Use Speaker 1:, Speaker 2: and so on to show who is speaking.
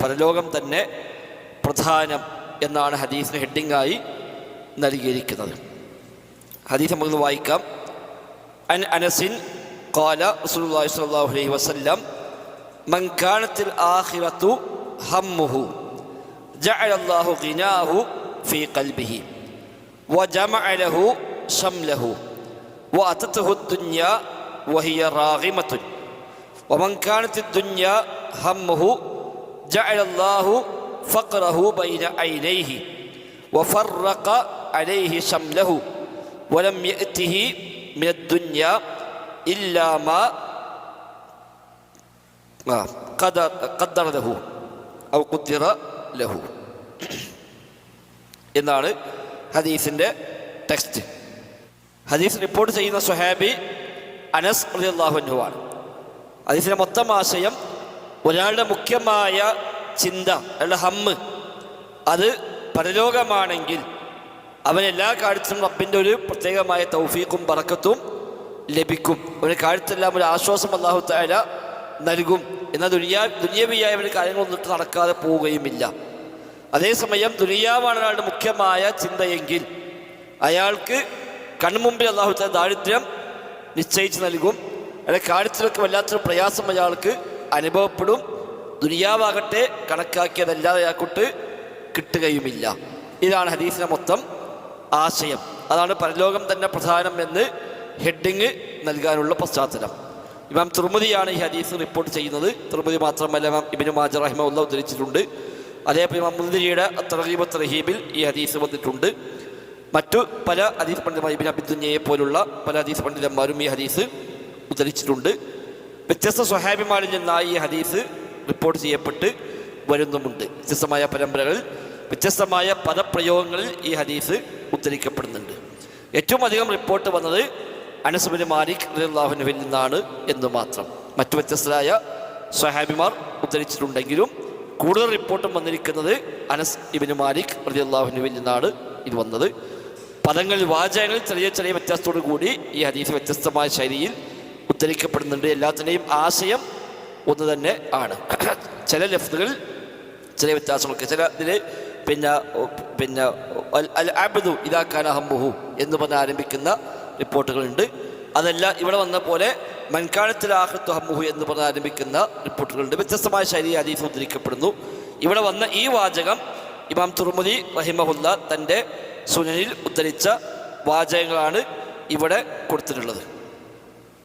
Speaker 1: പരലോകം തന്നെ പ്രധാനം എന്നാണ് ഹദീസിന് ഹെഡിങ്ങായി നൽകിയിരിക്കുന്നത് ഹദീസ് നമുക്ക് വായിക്കാം അൻ അനസിൻ قال رسول الله صلى الله عليه وسلم من كانت الآخرة همه جعل الله غناه في قلبه وجمع له شمله وأتته الدنيا وهي راغمة ومن كانت الدنيا همه جعل الله فقره بين عينيه وفرق عليه شمله ولم يأته من الدنيا إلا ما آه، قدر قدر له أو قدر له എന്നാണ് ഹദീസിൻ്റെ ടെക്സ്റ്റ് ഹദീസ് റിപ്പോർട്ട് ചെയ്യുന്ന സുഹാബി അനസ് അള്ളാഹുനുവാണ് ഹദീസിൻ്റെ മൊത്തം ആശയം ഒരാളുടെ മുഖ്യമായ ചിന്ത അയാളുടെ ഹമ്മ് അത് പരലോകമാണെങ്കിൽ അവൻ എല്ലാ കാര്യത്തിലും റബ്ബിന്റെ ഒരു പ്രത്യേകമായ തൗഫീഖും പറക്കത്തും ലഭിക്കും. ഒരു കാര്യത്തെല്ലാം ഒരു ആശ്വാസം അള്ളാഹു താര നൽകും. എന്നാൽ ദുനിയാ ദുനിയവിയായ ഒരു കാര്യങ്ങളൊന്നിട്ട് നടക്കാതെ പോവുകയുമില്ല. അതേസമയം ദുനിയാവാണ് ഒരാളുടെ മുഖ്യമായ ചിന്തയെങ്കിൽ അയാൾക്ക് കൺമുമ്പിൽ അള്ളാഹു താര ദാരിദ്ര്യം നിശ്ചയിച്ച് നൽകും. അയാളുടെ കാര്യത്തിലൊക്കെ വല്ലാത്തൊരു പ്രയാസം അയാൾക്ക് അനുഭവപ്പെടും. ദുനിയാവാകട്ടെ കണക്കാക്കിയതല്ലാതെ അയാൾക്കൊട്ട് കിട്ടുകയുമില്ല. ഇതാണ് ഹദീസിന്റെ മൊത്തം ആശയം. അതാണ് പരലോകം തന്നെ പ്രധാനം എന്ന് ഹെഡിങ് നൽകാനുള്ള പശ്ചാത്തലം. ഇമാം തുർമുദിയാണ് ഈ ഹദീസ് റിപ്പോർട്ട് ചെയ്യുന്നത്. തുർമുദി മാത്രമല്ല ഇമാം ഇബിന് മാജ റഹിമുള്ള ഉദ്ധരിച്ചിട്ടുണ്ട്. അതേപോലെ ഇമാം മുന്തിരിയുടെ തറഹീബ് തറഹീബിൽ ഈ ഹദീസ് വന്നിട്ടുണ്ട്. മറ്റു പല ഹദീസ് പണ്ഡിതന്മാർ ഇബിൻ അബിദുഞ്ഞയെ പോലുള്ള പല ഹദീസ് പണ്ഡിതന്മാരും ഈ ഹദീസ് ഉദ്ധരിച്ചിട്ടുണ്ട്. വ്യത്യസ്ത സ്വഹാബിമാരിൽ നിന്നായി ഈ ഹദീസ് റിപ്പോർട്ട് ചെയ്യപ്പെട്ട് വരുന്നുമുണ്ട്. വ്യത്യസ്തമായ പരമ്പരകളിൽ വ്യത്യസ്തമായ പദപ്രയോഗങ്ങളിൽ ഈ ഹദീസ് ഉദ്ധരിക്കപ്പെടുന്നുണ്ട്. ഏറ്റവും അധികം റിപ്പോർട്ട് വന്നത് അനസുബിന് മാലിക് അള്ളാഹുനുവിൽ നിന്നാണ് എന്ന് മാത്രം. മറ്റു വ്യത്യസ്തരായ സ്വഹാബിമാർ ഉദ്ധരിച്ചിട്ടുണ്ടെങ്കിലും കൂടുതൽ റിപ്പോർട്ടും വന്നിരിക്കുന്നത് അനസ് ഇബിന് മാലിക് റതി അള്ളാഹുനുവിൽ നിന്നാണ് ഇത് വന്നത്. പദങ്ങളിൽ വാചകങ്ങളിൽ ചെറിയ ചെറിയ വ്യത്യാസത്തോടു കൂടി ഈ ഹദീസ് വ്യത്യസ്തമായ ശൈലിയിൽ ഉദ്ധരിക്കപ്പെടുന്നുണ്ട്. എല്ലാത്തിന്റെയും ആശയം ഒന്ന് തന്നെ ആണ്. ചില ലഫ്തുകളിൽ ചില വ്യത്യാസങ്ങളൊക്കെ. ചില ഇതിൽ പിന്നെ പിന്നെ അൽ- അബ്ദു ഇതാക്കാൻ ഹമ്മുഹു എന്ന് പറഞ്ഞ് ആരംഭിക്കുന്ന റിപ്പോർട്ടുകളുണ്ട്. അതല്ല ഇവിടെ വന്ന പോലെ മൻകാലത്തിൽ ആഹത്തു ഹമ്മുഹു എന്ന് പറഞ്ഞ് ആരംഭിക്കുന്ന റിപ്പോർട്ടുകളുണ്ട്. വ്യത്യസ്തമായ ശൈലി ഹദീസ് ഉദ്ധരിക്കപ്പെടുന്നു. ഇവിടെ വന്ന ഈ വാചകം ഇമാം തുർമുദി റഹിമഹുല്ല തന്റെ സുനനിൽ ഉദ്ധരിച്ച വാചകങ്ങളാണ് ഇവിടെ കൊടുത്തിട്ടുള്ളത്.